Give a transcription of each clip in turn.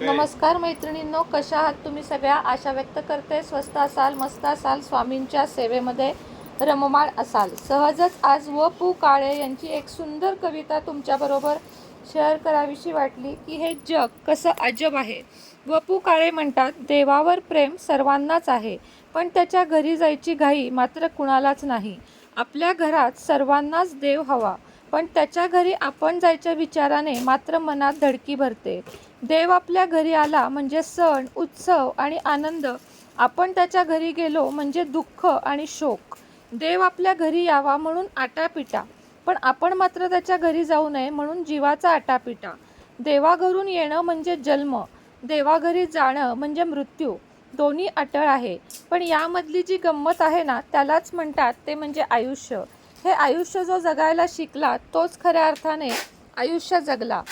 नमस्कार मैत्रिणींनो कशा आहात तुम्ही सगळ्या? आशा व्यक्त करते. स्वस्त असाल मस्त असाल स्वामींच्या सेवेमध्ये रममाळ असाल. सहजच आज व पु काळे यांची एक सुंदर कविता तुमच्याबरोबर शेअर करावीशी वाटली की हे जग कसं अजब आहे. व पु काळे म्हणतात देवावर प्रेम सर्वांनाच आहे पण त्याच्या घरी जायची घाई मात्र कुणालाच नाही. आपल्या घरात सर्वांनाच देव हवा. पण त्याच्या घरी आपण जायच्या विचाराने मात्र मनात धडकी भरते. देव आपल्या घरी आला म्हणजे सण उत्सव आणि आनंद. आपण त्याच्या घरी गेलो म्हणजे दुःख आणि शोक. देव आपल्या घरी यावा म्हणून आटापिटा. पण आपण मात्र त्याच्या घरी जाऊ नये म्हणून जीवाचा आटापिटा. देवाघरून येणं म्हणजे जन्म. देवाघरी जाणं म्हणजे मृत्यू. दोन्ही अटळ आहे. पण यामधली जी गंमत आहे ना त्यालाच म्हणतात ते म्हणजे आयुष्य. हे आयुष्य जो जगायला शिकला तोच खऱ्या अर्थाने आयुष्य जगला.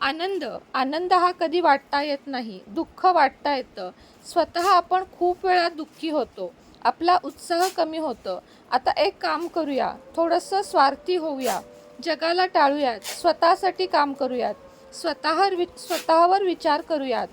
आनंद आनंद हा कधी वाटता येत नाही दुःख वाटता येतं. स्वतः आपण खूप वेळा दुःखी होतो. आपला उत्साह कमी होतं. आता एक काम करूया थोडंसं स्वार्थी होऊया. जगाला टाळूयात स्वतःसाठी काम करूयात. स्वतःवर वि स्वतःवर विचार करूयात.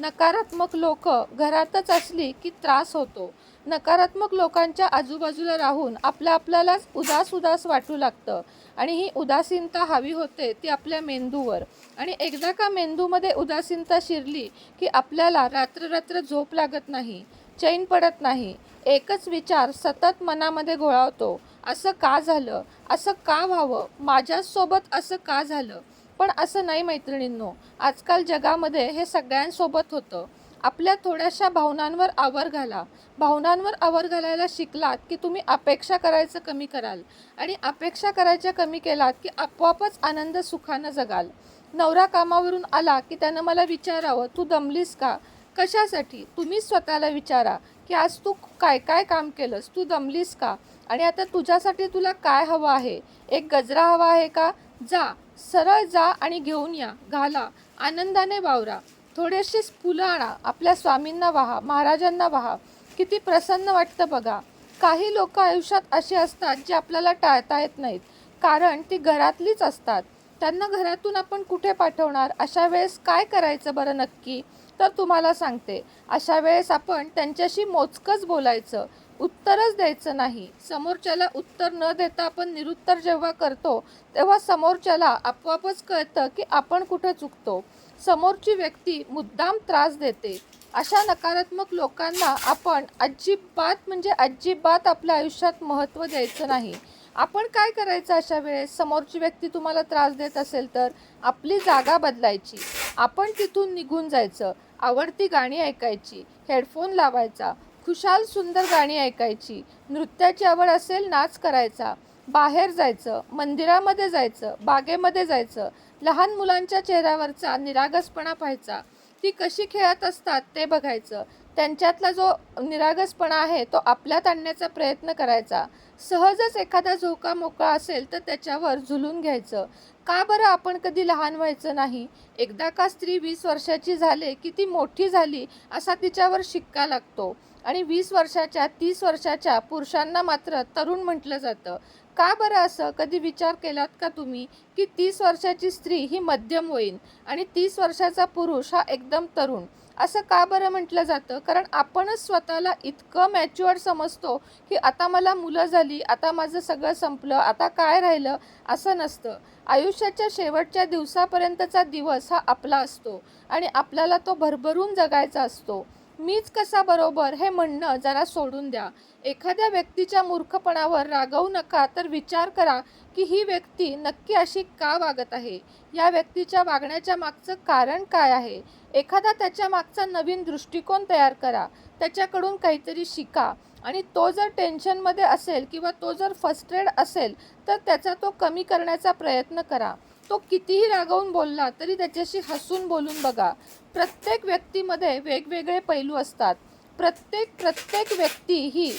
नकारात्मक लोक घरातच असली की त्रास होतो. नकारात्मक लोकांच्या आजूबाजूला राहून आपल्या आपल्यालाच उदास उदास वाटू लागतं. आणि ही उदासीनता हवी होते ती आपल्या मेंदूवर. आणि एकदा का मेंदूमध्ये उदासीनता शिरली की आपल्याला रात्र रात्र झोप लागत नाही चैन पडत नाही एकच विचार सतत मनामध्ये घोळावतो. असं का झालं? असं का व्हावं? माझ्यासोबत असं का झालं? पण असं नाही मैत्रिणींनो. आजकाल जगामध्ये हे सगळ्यांसोबत होतं. आपल्या थोड्याशा भावनांवर आवर घाला. भावनांवर आवर घालायला शिकलात की तुम्ही अपेक्षा करायचं कमी कराल आणि अपेक्षा करायच्या कमी केलात की आपोआपच आनंद सुखानं जगाल. नवरा कामावरून आला की त्यानं मला विचारावं तू दमलीस का? कशासाठी? तुम्ही स्वतःला विचारा की आज तू काय काय काम केलंस? तू दमलीस का? आणि आता तुझ्यासाठी तुला काय हवं आहे? एक गजरा हवा आहे का? जा सरळ जा आणि घेऊन या घाला आनंदाने वावरा. थोडेसे फुलं आणा आपल्या स्वामींना वाहा महाराजांना वाहा. किती प्रसन्न वाटतं बघा. काही लोक आयुष्यात असे असतात जे आपल्याला टाळता येत नाहीत कारण ती घरातलीच असतात. त्यांना घरातून आपण कुठे पाठवणार? अशा वेळेस काय करायचं बरं नक्की? तर तुम्हाला सांगते. अशा वेळेस आपण त्यांच्याशी मोजकंच बोलायचं. उत्तरच द्यायचं नाही. समोरच्याला उत्तर न देता आपण निरुत्तर जेव्हा करतो तेव्हा समोरच्याला आपोआपच कळतं की आपण कुठं चुकतो. समोरची व्यक्ती मुद्दाम त्रास देते. अशा नकारात्मक लोकांना आपण अजिबात म्हणजे अजिबात आपल्या आयुष्यात महत्त्व द्यायचं नाही. आपण काय करायचं अशा वेळेस? समोरची व्यक्ती तुम्हाला त्रास देत असेल तर आपली जागा बदलायची. आपण तिथून निघून जायचं. आवडती गाणी ऐकायची. हेडफोन लावायचा. खुशाल सुंदर गाणी ऐकायची. नृत्याची आवड असेल नाच करायचा. बाहेर जायचं मंदिरामध्ये जायचं बागेमध्ये जायचं लहान मुलांच्या चेहऱ्यावरचा निरागसपणा पाहायचा. ती कशी खेळत असतात ते बघायचं. त्यांच्यातला जो निरागसपणा आहे तो आपल्यात आणण्याचा प्रयत्न करायचा. सहजच एखादा झोका मोकळा असेल तर त्याच्यावर झुलून घ्यायचं. का बरं आपण कधी लहान व्हायचं नाही? एकदा का स्त्री वीस वर्षाची झाले की ती मोठी झाली असा तिच्यावर शिक्का लागतो. आणि वीस वर्षाच्या तीस वर्षाच्या पुरुषांना मात्र तरुण म्हटलं जातं. का बरं असं? कधी विचार केलात का तुम्ही की तीस वर्षाची स्त्री ही मध्यम होईल आणि तीस वर्षाचा पुरुष हा एकदम तरुण? असं का बरं म्हटलं जातं? कारण आपणच स्वतःला इतकं मॅच्युअर समजतो की आता मला मुलं झाली आता माझं सगळं संपलं आता काय राहिलं? असं नसतं. आयुष्याच्या शेवटच्या दिवसापर्यंतचा दिवस हा आपला असतो आणि आपल्याला तो भरभरून जगायचा असतो. मीच कसा बरोबर? हे म्हणणं जरा सोडून द्या. एखाद्या व्यक्तीच्या मूर्खपणावर रागवू नका तर विचार करा की ही व्यक्ती नक्की अशी का वागत आहे? या व्यक्तीच्या वागण्याच्या मागचं कारण काय आहे? एखादा त्याच्या मागचा नवीन दृष्टिकोन तयार करा. त्याच्याकडून काहीतरी शिका. आणि तो जर टेन्शनमध्ये असेल किंवा तो जर फस्ट्रेड असेल तर त्याचा तो कमी करण्याचा प्रयत्न करा. तो कितीही रागवून बोलला तरी त्याच्याशी हसून बोलून बघा. प्रत्येक व्यक्तीमध्ये वेगवेगळे पैलू असतात. प्रत्येक प्रत्येक व्यक्ती ही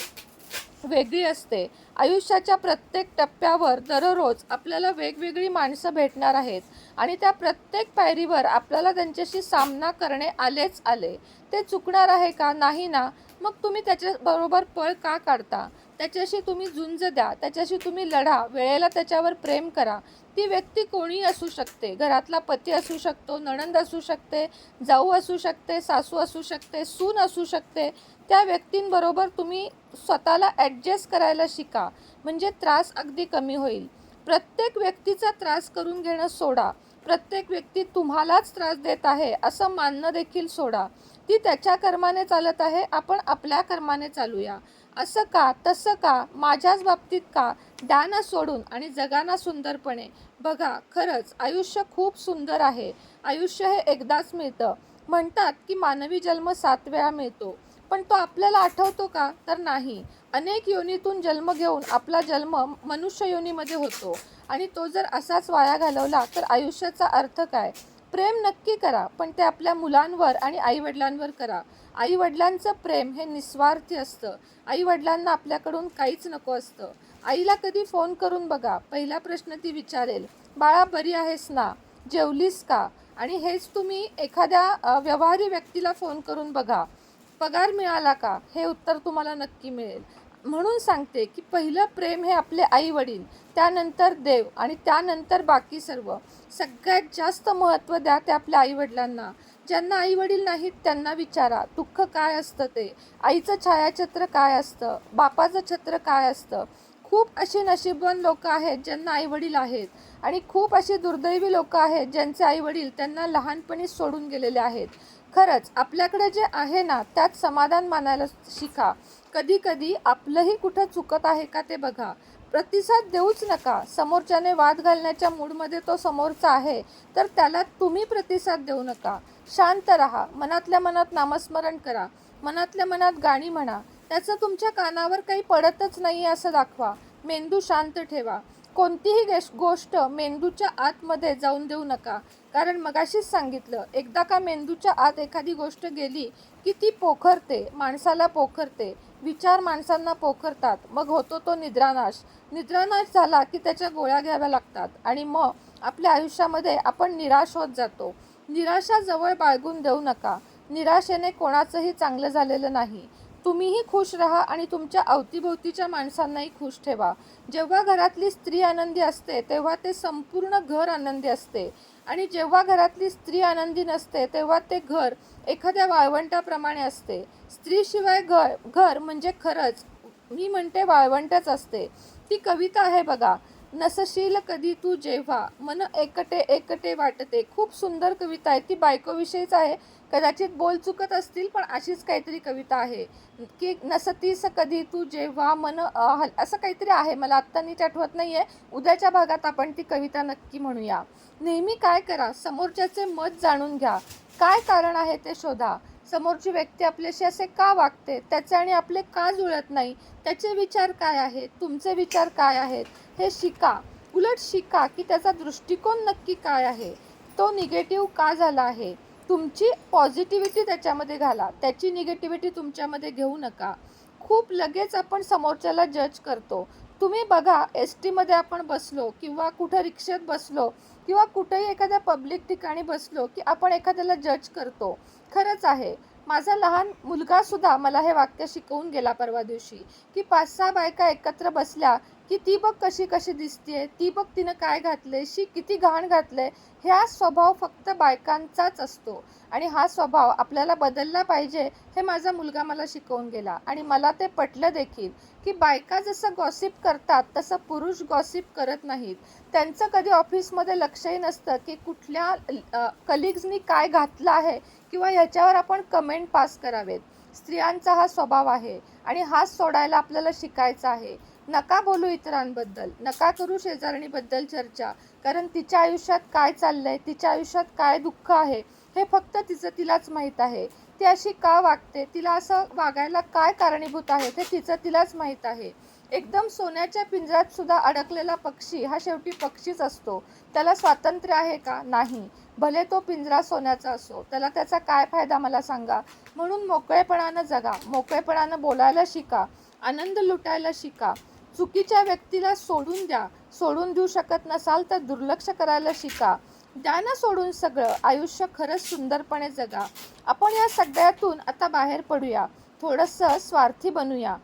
वेगळी असते. आयुष्याच्या प्रत्येक टप्प्यावर दररोज आपल्याला वेगवेगळी माणसं भेटणार आहेत आणि त्या प्रत्येक पायरीवर आपल्याला त्यांच्याशी सामना करणे आलेच आले. ते चुकणार आहे का? नाही ना. मग तुम्ही त्याच्याबरोबर पळ का काढता? त्याच्याशी तुम्ही झुंज द्या त्याच्याशी तुम्ही लढा वेळेला त्याच्यावर प्रेम करा. ती व्यक्ती कोणी असू शकते. घरातला पती असू शकतो नणंद असू शकते जाऊ असू शकते सासू असू शकते सून असू शकते त्या व्यक्तींबरोबर तुम्ही स्वतःला ॲडजस्ट करायला शिका. म्हणजे त्रास अगदी कमी होईल. प्रत्येक व्यक्तीचा त्रास करून घेणं सोडा. प्रत्येक व्यक्ती तुम्हालाच त्रास देत आहे असं मानणं देखील सोडा. ती त्याच्या कर्माने चालत आहे आपण आपल्या कर्माने चालूया. असं का तसं का माझ्याच बाबतीत का? द्या सोडून आणि जगाना सुंदरपणे. बघा खरंच आयुष्य खूप सुंदर आहे. आयुष्य हे एकदाच मिळतं. म्हणतात की मानवी जन्म सात वेळा मिळतो. पण तो आपल्याला आठवतो का? तर नाही. अनेक योनीतून जन्म घेऊन आपला जन्म मनुष्य योनीमध्ये होतो. आणि तो जर असाच वाया घालवला तर आयुष्याचा अर्थ काय? प्रेम नक्की करा पण ते आपल्या मुलांवर आणि आईवडिलांवर करा. आईवडिलांचं प्रेम हे निस्वार्थी असतं. आईवडिलांना आपल्याकडून काहीच नको असतं. आईला कधी फोन करून बघा पहिला प्रश्न ती विचारेल बाळा बरी आहेस ना? जेवलीस का? आणि हेच तुम्ही एखाद्या व्यवहारी व्यक्तीला फोन करून बघा पगार मिळाला का? हे उत्तर तुम्हाला नक्की मिळेल. म्हणून सांगते की पहिलं प्रेम हे आपले आई वडील त्यानंतर देव आणि त्यानंतर बाकी सर्व. सगळ्यात जास्त महत्त्व द्या ते आपल्या आईवडिलांना. ज्यांना आई वडील नाहीत त्यांना विचारा दुःख काय असतं ते? आईचं छायाचित्र काय असतं? बापाचं छत्र काय असतं? खूप अशी नशीबवान लोक आहेत ज्यांना आईवडील आहेत आणि खूप असे दुर्दैवी लोक आहेत ज्यांचे आईवडील त्यांना लहानपणी सोडून गेलेले आहेत. खरंच आपल्याकडे जे आहे ना त्यात समाधान मानायला शिका. कधी कधी आपलंही कुठं चुकत आहे का ते बघा. प्रतिसाद देऊच नका. समोरच्याने वाद घालण्याच्या मूडमध्ये तो समोरचा आहे तर त्याला तुम्ही प्रतिसाद देऊ नका. शांत राहा. मनातल्या मनात नामस्मरण करा. मनातल्या मनात गाणी म्हणा. त्याचं तुमच्या कानावर काही पडतच नाही असं दाखवा. मेंदू शांत ठेवा. कोणतीही गेश- गोष्ट मेंदूच्या आतमध्ये जाऊन देऊ नका. कारण मगाशीच सांगितलं एकदा का मेंदूच्या आत एखादी गोष्ट गेली की ती पोखरते माणसाला पोखरते विचार माणसांना पोखरतात मग होतो तो निद्रानाश. निद्रानाश झाला की त्याच्या गोळ्या घ्याव्या लागतात आणि मग आपल्या आयुष्यामध्ये आपण निराश होत जातो. निराशा जवळ बाळगून देऊ नका. निराशेने कोणाचंही चांगलं झालेलं नाही. तुम्हीही खुश राहा आणि तुमच्या अवतीभोवतीच्या माणसांनाही खुश ठेवा. जेव्हा घरातली स्त्री आनंदी असते तेव्हा ते संपूर्ण घर आनंदी असते. आणि जेव्हा घरातली स्त्री आनंदी नसते तेव्हा ते घर एखाद्या वाळवंटाप्रमाणे असते. स्त्रीशिवाय घर घर म्हणजे खरंच मी म्हणते वाळवंटच असते. ती कविता आहे बघा नसशील कधी तू जेव्हा. मन एकटे एकटे वाटते. खूप सुंदर कविता आहे. ती बायकोविषयीच आहे. कदाचित बोल चुकत असतील पण अशीच काहीतरी कविता आहे. की नसतीस कधी तू जेव्हा मन हल- असं काहीतरी आहे. मला आत्ता नीट आठवत नाही आहे उद्याच्या भागात आपण ती कविता नक्की म्हणूया. नेहमी काय करा? समोरच्याचे मत जाणून घ्या. काय कारण आहे ते शोधा. समोरची व्यक्ती आपल्याशी असे का वागते? त्याचे आणि आपले का जुळत नाही? त्याचे विचार काय आहेत? तुमचे विचार काय आहेत? हे शिका. उलट शिका की त्याचा दृष्टिकोन नक्की काय आहे? तो निगेटिव्ह का झाला आहे? तुमची पॉझिटिव्हिटी त्याच्यामध्ये घाला. त्याची निगेटिव्हिटी तुमच्यामध्ये घेऊ नका. खूप लगेच आपण समोरच्याला जज करतो. तुम्ही बघा एस टीमध्ये आपण बसलो किंवा कुठं रिक्षेत बसलो किंवा कुठेही एखाद्या पब्लिक ठिकाणी बसलो की आपण एखाद्याला जज करतो. खरंच आहे. माझा लहान मुलगासुद्धा मला हे वाक्य शिकवून गेला परवा दिवशी की पाच सहा बायका एकत्र बसल्या की ती बघ कशी कशी दिसतीये ती बघ तिनं काय घातलंय शी किती घाण घातलंय हा स्वभाव फक्त बायकांचाच असतो. आणि हा स्वभाव आपल्याला बदलला पाहिजे हे माझा मुलगा मला शिकवून गेला. आणि मला ते पटलं देखील की बायका जसं गॉसिप करतात तसं पुरुष गॉसिप करत नाहीत. त्यांचं कधी ऑफिसमध्ये लक्षही नसतं की कुठल्या कलिग्जनी काय घातलं आहे किंवा ह्याच्यावर आपण कमेंट पास करावेत. स्त्रियांचा हा स्वभाव आहे. आणि हाच सोडायला आपल्याला शिकायचा आहे. नका बोलू इतरांबद्दल. नका करू शेजारणीबद्दल चर्चा. कारण तिच्या आयुष्यात काय चाललंय तिच्या आयुष्यात काय दुःख आहे हे फक्त तिचं तिलाच माहीत आहे. ती अशी का वागते? तिला असं वागायला काय कारणीभूत आहे हे तिचं तिलाच माहीत आहे. एकदम सोन्याच्या पिंजऱ्यात सुद्धा अडकलेला पक्षी हा शेवटी पक्षीच असतो. त्याला स्वातंत्र्य आहे का? नाही. भले तो पिंजरा सोन्याचा असो. त्याला त्याचा काय फायदा मला सांगा? म्हणून मोकळेपणानं जगा. मोकळेपणानं बोलायला शिका. आनंद लुटायला शिका. चुकीच्या व्यक्तीला सोडून द्या. सोडून देऊ शकत नसाल तर दुर्लक्ष करायला शिका. द्यानं सोडून सगळं आयुष्य खरंच सुंदरपणे जगा. आपण या सगळ्यातून आता बाहेर पडूया. थोडंसं स्वार्थी बनूया.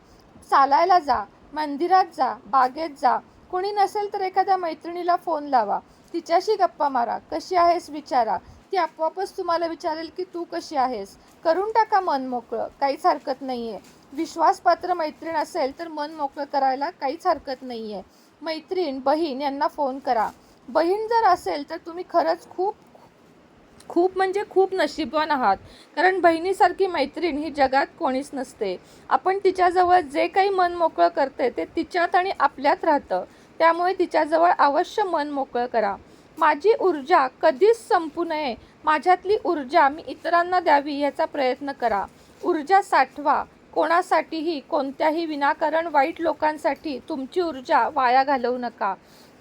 चालायला जा मंदिरात जा बागेत जा. कोणी नसेल तर एखाद्या मैत्रिणीला फोन लावा. तिच्याशी गप्पा मारा. कशी आहेस विचारा. ती आपोआपच तुम्हाला विचारेल की तू कशी आहेस. करून टाका मन मोकळं. काहीच हरकत नाही आहे विश्वासपात्र मैत्रीण असेल तर मन मोकळं करायला काहीच हरकत नाही आहे मैत्रीण बहीण यांना फोन करा. बहीण जर असेल तर तुम्ही खरंच खूप खूप म्हणजे खूप नशीबवान आहात. कारण बहिणीसारखी मैत्रीण ही जगात कोणीच नसते. आपण तिच्याजवळ जे काही मन मोकळं करते ते तिच्यात आणि आपल्यात राहतं. त्यामुळे तिच्याजवळ अवश्य मन मोकळं करा. माझी ऊर्जा कधीच संपू नये. माझ्यातली ऊर्जा मी इतरांना द्यावी याचा प्रयत्न करा. ऊर्जा साठवा. कोणासाठीही कोणत्याही विनाकारण वाईट लोकांसाठी तुमची ऊर्जा वाया घालवू नका.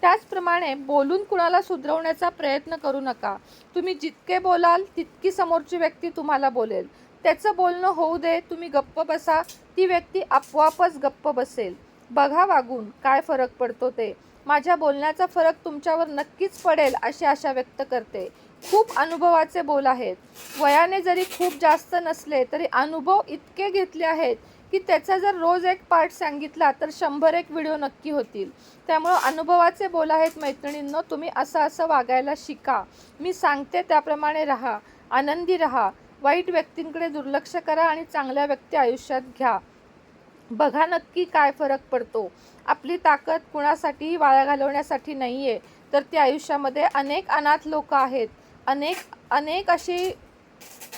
त्याचप्रमाणे बोलून कुणाला सुधरवण्याचा प्रयत्न करू नका. तुम्ही जितके बोलाल तितकी समोरची व्यक्ती तुम्हाला बोलेल. त्याचं बोलणं होऊ दे तुम्ही गप्प बसा ती व्यक्ती आपोआपच गप्प बसेल. बघा वागून काय फरक पडतो ते. माझ्या बोलण्याचा फरक तुमच्यावर नक्कीच पडेल अशी आशा व्यक्त करते. खूप अनुभवाचे बोल आहेत. वयाने जरी खूप जास्त नसले तरी अनुभव इतके घेतले आहेत की त्याचा जर रोज एक पार्ट सांगितला तर शंभर एक व्हिडिओ नक्की होतील. त्यामुळं अनुभवाचे बोल आहेत मैत्रिणींनो तुम्ही असं असं वागायला शिका. मी सांगते त्याप्रमाणे राहा. आनंदी राहा. वाईट व्यक्तींकडे दुर्लक्ष करा आणि चांगल्या व्यक्ती आयुष्यात घ्या. बघा नक्की काय फरक पडतो. आपली ताकद कुणासाठीही वाया घालवण्यासाठी नाही आहे तर ती आयुष्यामध्ये अनेक अनाथ लोक आहेत. अनेक अनेक अशी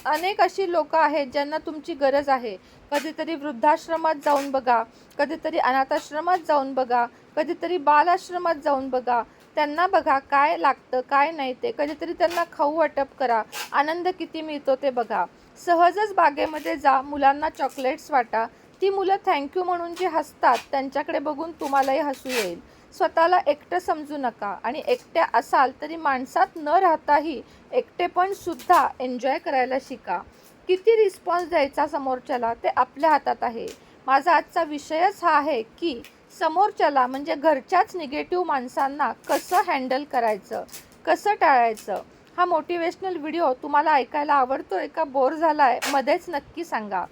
अनेक अशी लोक आहेत ज्यांना तुमची गरज आहे. कधीतरी वृद्धाश्रमात जाऊन बघा कधीतरी अनाथाश्रमात जाऊन बघा कधीतरी बालाश्रमात जाऊन बघा. त्यांना बघा काय लागतं काय नाही ते. कधीतरी त्यांना खाऊ वाटप करा आनंद किती मिळतो ते बघा. सहजच बागेमध्ये जा मुलांना चॉकलेट्स वाटा. ती मुलं थँक्यू म्हणून जे हसतात त्यांच्याकडे बघून तुम्हालाही हसू येईल. स्वतःला एकटं समजू नका. आणि एकट्या असाल तरी माणसात न राहताही एकटेपण सुद्धा एन्जॉय करायला शिका. किती रिस्पॉन्स द्यायचा समोरच्याला? ते आपल्या हातात आहे. माझा आजचा विषयच हा आहे की समोरच्याला म्हणजे घरच्याच निगेटिव्ह माणसांना कसं हँडल करायचं? कसं टाळायचं? हा मोटिवेशनल व्हिडिओ तुम्हाला ऐकायला आवडतोय का? बोर झाला आहे मध्येच नक्की सांगा.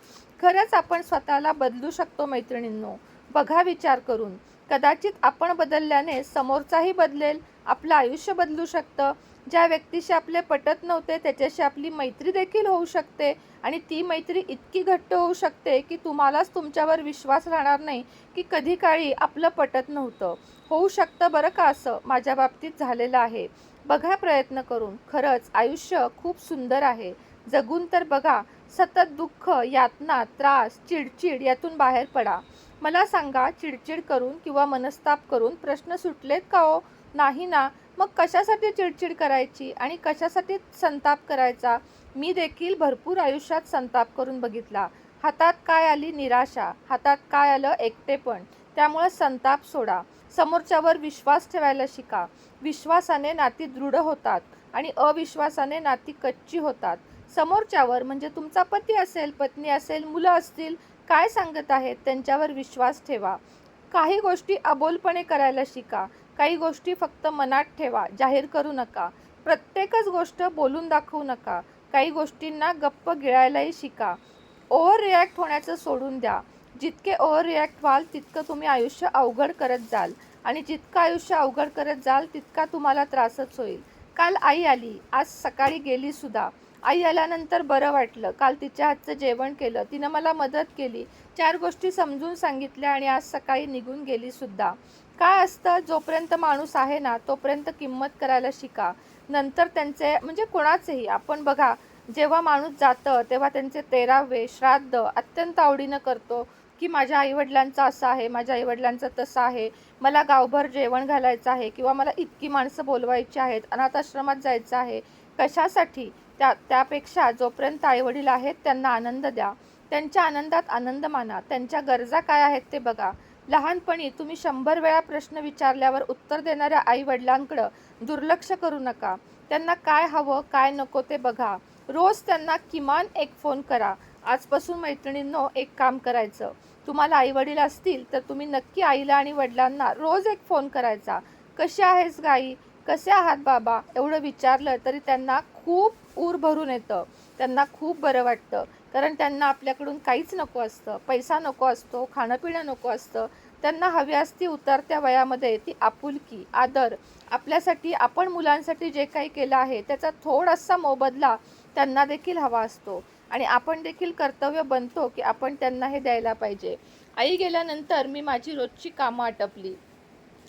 खरंच आपण स्वतःला बदलू शकतो मैत्रिणींनो. बघा विचार करून. कदाचित आपण बदलल्याने समोरचाही बदलेल आपलं आयुष्य बदलू शकतं. ज्या व्यक्तीशी आपले पटत नव्हते त्याच्याशी आपली मैत्री देखील होऊ शकते आणि ती मैत्री इतकी घट्ट होऊ शकते की तुम्हालाच तुमच्यावर विश्वास राहणार नाही की कधी काळी आपलं पटत नव्हतं. होऊ शकतं बरं का असं माझ्या बाबतीत झालेलं आहे. बघा प्रयत्न करून. खरंच आयुष्य खूप सुंदर आहे. जगून तर बघा सतत दुःख यातना त्रास चिडचिड यातून बाहेर पडा. मला सांगा चिडचिड करून किंवा मनस्ताप करून प्रश्न सुटलेत का हो? नाही ना. मग कशासाठी चिडचिड करायची? आणि कशासाठी संताप करायचा? मी देखील भरपूर आयुष्यात संताप करून बघितला. हातात काय आली निराशा? हातात काय आलं एकटेपण? त्यामुळे संताप सोडा. समोरच्यावर विश्वास ठेवायला शिका. विश्वासाने नाती दृढ होतात आणि अविश्वासाने नाती कच्ची होतात. समोरच्यावर म्हणजे तुमचा पती असेल पत्नी असेल मुलं असतील काय सांगत आहेत त्यांच्यावर विश्वास ठेवा. काही गोष्टी अबोलपणे करायला शिका. काही गोष्टी फक्त मनात ठेवा. जाहीर करू नका. प्रत्येकच गोष्ट बोलून दाखवू नका. काही गोष्टींना गप्प गिळायलाही शिका. ओव्हर रिॲक्ट होण्याचं सोडून द्या. जितके ओव्हर रिॲक्ट व्हाल तितकं तुम्ही आयुष्य अवघड करत जाल. आणि जितकं आयुष्य अवघड करत जाल तितका तुम्हाला त्रासच होईल. काल आई आली. आज सकाळी गेली सुद्धा. आई आल्यानंतर बरं वाटलं. काल तिच्या हातचं जेवण केलं. तिनं मला मदत केली. चार गोष्टी समजून सांगितल्या आणि आज सकाळी निघून गेली सुद्धा. काय असतं? जोपर्यंत माणूस आहे ना तोपर्यंत किंमत करायला शिका. नंतर त्यांचे म्हणजे कोणाचेही. आपण बघा जेव्हा माणूस जातं तेव्हा त्यांचे तेरावे श्राद्ध अत्यंत आवडीनं करतो की माझ्या आईवडिलांचं असं आहे माझ्या आईवडिलांचं तसं आहे. मला गावभर जेवण घालायचं आहे किंवा मला इतकी माणसं बोलवायची आहेत अनाथाश्रमात जायचं आहे. कशासाठी? त्या त्यापेक्षा जोपर्यंत आईवडील आहेत त्यांना आनंद द्या. त्यांच्या आनंदात आनंद माना. त्यांच्या गरजा काय आहेत ते बघा. लहानपणी तुम्ही शंभर वेळा प्रश्न विचारल्यावर उत्तर देणाऱ्या आई वडिलांकडं दुर्लक्ष करू नका. त्यांना काय हवं काय नको ते बघा. रोज त्यांना किमान एक फोन करा. आजपासून मैत्रिणींनो एक काम करायचं. तुम्हाला आई वडील असतील तर तुम्ही नक्की आईला आणि वडिलांना रोज एक फोन करायचा. कशी आहेस गाई? कसे आहात बाबा? एवढं विचारलं तरी त्यांना खूप ऊर भरून येतं. त्यांना खूप बरं वाटतं. कारण त्यांना आपल्याकडून काहीच नको असतं. पैसा नको असतो खाणंपिणं नको असतं. त्यांना हवी असती उतरत्या वयामध्ये ती आपुलकी आदर. आपल्यासाठी आपण मुलांसाठी जे काही केलं आहे त्याचा थोडासा मोबदला त्यांना देखील हवा असतो. आणि आपण देखील कर्तव्य बनतो की आपण त्यांना हे द्यायला पाहिजे. आई गेल्यानंतर मी माझी रोजची कामं आटपली.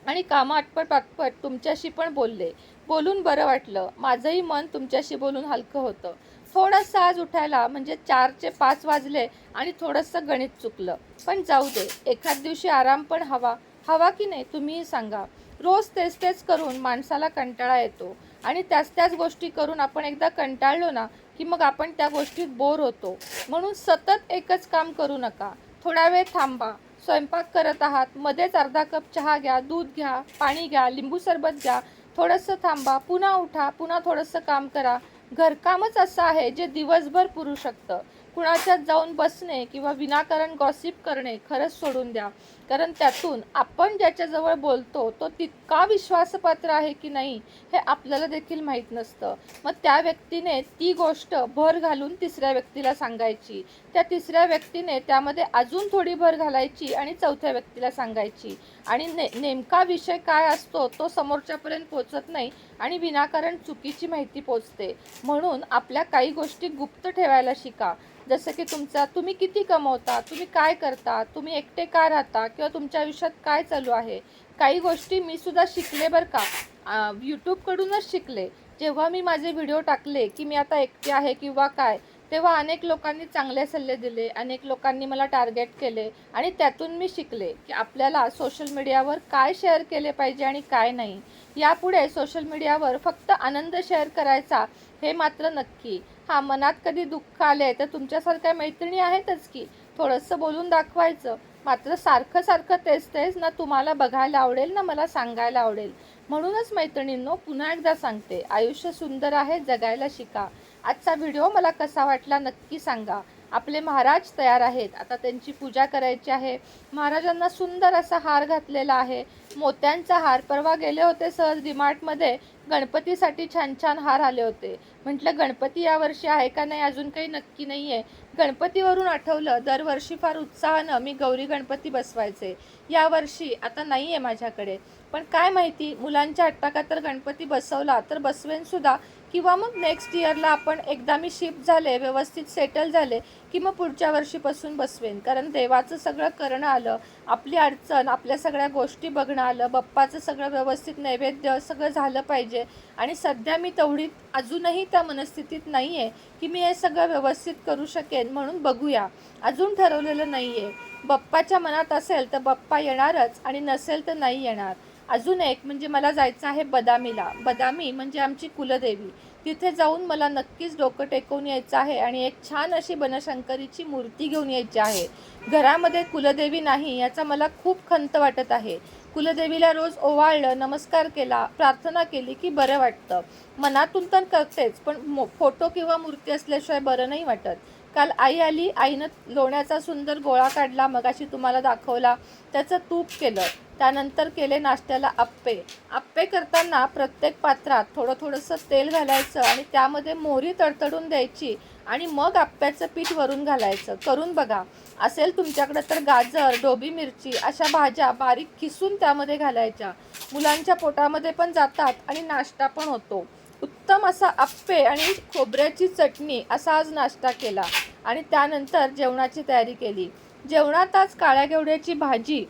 आणि कामं आटपट पाटपट तुमच्याशी पण बोलले. बोलून बरं वाटलं. माझंही मन तुमच्याशी बोलून हलकं होतं. थोडंसं आज उठायला म्हणजे चारचे पाच वाजले आणि थोडंसं गणित चुकलं. पण जाऊ दे एखाद दिवशी आराम पण हवा. हवा की नाही तुम्हीही सांगा. रोज तेच तेच करून माणसाला कंटाळा येतो. आणि त्याच त्याच गोष्टी करून आपण एकदा कंटाळलो ना की मग आपण त्या गोष्टीत बोर होतो. म्हणून सतत एकच काम करू नका. थोडा वेळ थांबा. स्वयंपाक करत आहात. मध्येच अर्धा कप चहा घ्या दूध घ्या पाणी घ्या लिंबू सरबत घ्या. थोडंसं थांबा पुन्हा उठा पुन्हा थोडंसं काम करा. घरकामच असं आहे जे दिवसभर पुरू शकतं. कुणाच्यात जाऊन बसणे किंवा विनाकारण गॉसिप करणे खरंच सोडून द्या. कारण त्यातून आपण ज्याच्याजवळ बोलतो तो तितका विश्वासपात्र आहे की नाही हे आपल्याला देखील माहीत नसतं. मग त्या व्यक्तीने ती गोष्ट भर घालून तिसऱ्या व्यक्तीला सांगायची. त्या तिसऱ्या व्यक्तीने त्यामध्ये अजून थोडी भर घालायची आणि चौथ्या व्यक्तीला सांगायची. आणि ने नेमका विषय काय असतो तो समोरच्यापर्यंत पोचत नाही. आणि विनाकारण चुकीची माहिती पोचते. म्हणून आपल्या काही गोष्टी गुप्त ठेवायला शिका. जसं की तुमचा तुम्ही किती कमवता तुम्ही काय करता तुम्ही एकटे का राहता किंवा तुमच्या आयुष्यात काय चालू आहे? काही गोष्टी मी सुद्धा शिकले बरं का. यूट्यूबकडूनच शिकले. जेव्हा मी माझे व्हिडिओ टाकले की मी आता एकटे आहे किंवा काय तेव्हा अनेक लोकांनी चांगले सल्ले दिले अनेक लोकांनी मला टार्गेट केले आणि त्यातून मी शिकले की आपल्याला सोशल मीडियावर काय शेअर केले पाहिजे आणि काय नाही. यापुढे सोशल मीडियावर फक्त आनंद शेअर करायचा हे मात्र नक्की. हां मनात कधी दुःख आले तर तुमच्यासारख्या मैत्रिणी आहेतच की. थोडंसं बोलून दाखवायचं. मात्र सारखं सारखं तेच तेच ना तुम्हाला बघायला आवडेल ना मला सांगायला आवडेल. म्हणूनच मैत्रिणींनो पुन्हा एकदा सांगते आयुष्य सुंदर आहे जगायला शिका. आजचा व्हिडिओ मला कसा वाटला नक्की सांगा. आपले महाराज तयार आहेत. आता त्यांची पूजा करायची आहे. महाराजांना सुंदर असा हार घातलेला आहे. मोत्यांचा हार. परवा गेले होते सहज डिमार्टमध्ये. गणपतीसाठी छान छान हार आले होते. म्हटलं गणपती यावर्षी आहे का नाही? अजून काही नक्की नाही आहे गणपतीवरून आठवलं दरवर्षी फार उत्साहानं मी गौरी गणपती बसवायचे. यावर्षी आता नाही आहे माझ्याकडे. पण काय माहिती मुलांच्या हट्टाका तर गणपती बसवला तर बसवेनसुद्धा किंवा मग नेक्स्ट इयरला आपण एकदा मी शिफ्ट झाले व्यवस्थित सेटल झाले की मग पुढच्या वर्षीपासून बसवेन. कारण देवाचं सगळं करणं आलं आपली अडचण आपल्या सगळ्या गोष्टी बघणं आलं बाप्पाचं सगळं व्यवस्थित नैवेद्य सगळं झालं पाहिजे. आणि सध्या मी तेवढी अजूनही त्या मनस्थितीत नाही आहे की मी हे सगळं व्यवस्थित करू शकेन म्हणून बघूया. अजून ठरवलेलं नाही आहे बाप्पाच्या मनात असेल तर बाप्पा येणारच आणि नसेल तर नाही येणार. अजून एक म्हणजे मला जायचं आहे बदामीला. बदामी म्हणजे आमची कुलदेवी. तिथे जाऊन मला नक्कीच डोकं टेकवून यायचं आहे आणि एक छान अशी बनशंकरीची मूर्ती घेऊन यायची आहे. घरामध्ये कुलदेवी नाही याचा मला खूप खंत वाटत आहे. कुलदेवीला रोज ओवाळलं नमस्कार केला प्रार्थना केली की बरं वाटतं. मनातून तर करतेच पण मो फोटो किंवा मूर्ती असल्याशिवाय बरं नाही वाटत. काल आई आली आईनं लोण्याचा सुंदर गोळा काढला मगाशी तुम्हाला दाखवला. त्याचं तूप केलं. त्यानंतर केले नाश्त्याला आप्पे. आप्पे करताना प्रत्येक पात्रात थोडं थोडंसं तेल घालायचं आणि त्यामध्ये मोहरी तडतडून द्यायची आणि मग आप्प्याचं पीठ वरून घालायचं. करून बघा. असेल तुमच्याकडे तर गाजर डोबी मिरची अशा भाज्या बारीक किसून त्यामध्ये घालायच्या. मुलांच्या पोटामध्ये पण जातात आणि नाश्ता पण होतो. उत्तम असा आप्पे आणि खोबऱ्याची चटणी असा आज नाश्ता केला आणि त्यानंतर जेवणाची तयारी केली. जेवणात आज काळ्या घेवड्याची भाजी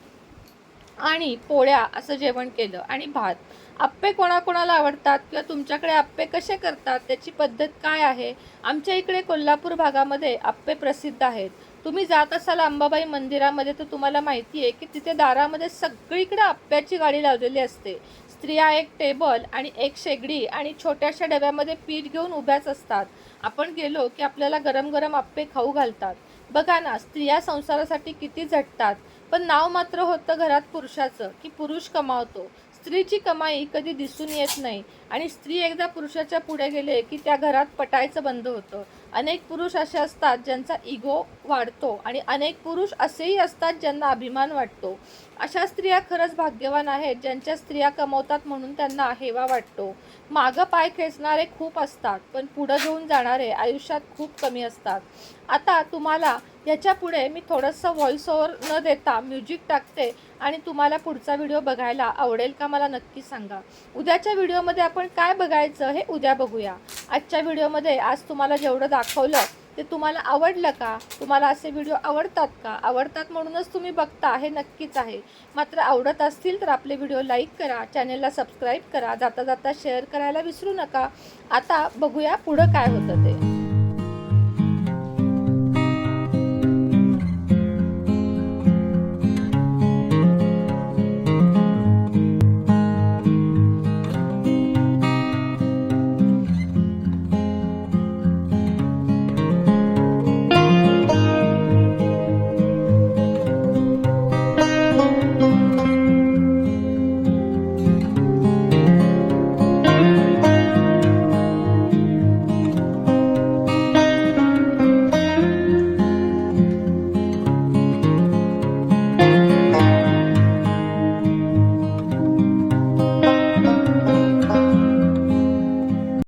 आणि पोळ्या असं जेवण केलं आणि भात. आप्पे कोणाकोणाला आवडतात? किंवा तुमच्याकडे आप्पे कसे करतात? त्याची पद्धत काय आहे? आमच्या इकडे कोल्हापूर भागामध्ये आप्पे प्रसिद्ध आहेत. तुम्ही जात असाल अंबाबाई मंदिरामध्ये तर तुम्हाला माहिती आहे की तिथे दारामध्ये सगळीकडे आप्प्याची गाडी लावलेली असते. स्त्रिया एक टेबल आणि एक शेगडी आणि छोट्याशा डब्यामध्ये पीठ घेऊन उभ्याच असतात. आपण गेलो की आपल्याला गरम गरम आप्पे खाऊ घालतात. बघा ना स्त्रिया संसारासाठी किती झटतात. पण नाव मात्र होतं घरात पुरुषाचं की पुरुष कमावतो. स्त्रीची कमाई कधी दिसून येत नाही. आणि स्त्री एकदा पुरुषाच्या पुढे गेले की त्या घरात पटायचं बंद होतं. अनेक पुरुष असे असतात ज्यांचा इगो वाढतो आणि अनेक पुरुष असेही असतात ज्यांना अभिमान वाटतो. अशा स्त्रिया खरंच भाग्यवान आहेत ज्यांच्या स्त्रिया कमवतात म्हणून त्यांना हेवा वाटतो. मागं पाय खेचणारे खूप असतात पण पुढं घेऊन जाणारे आयुष्यात खूप कमी असतात. आता तुम्हाला ह्याच्या पुढे मी थोडंसं व्हॉइस ओव्हर न देता म्युझिक टाकते आणि तुम्हाला पुढचा व्हिडिओ बघायला आवडेल का मला नक्की सांगा. उद्याच्या व्हिडिओमध्ये आपण काय बघायचं हे उद्या बघूया. आजच्या व्हिडिओमध्ये आज तुम्हाला जेवढं दाखवलं ते तुम्हाला आवडलं का? तुम्हाला असे व्हिडिओ आवडतात का? आवडतात म्हणूनच तुम्ही बघता हे नक्कीच आहे. मात्र आवडत असतील तर आपले व्हिडिओ लाईक करा चॅनेलला सबस्क्राईब करा. जाता जाता शेअर करायला विसरू नका. आता बघूया पुढं काय होतं ते.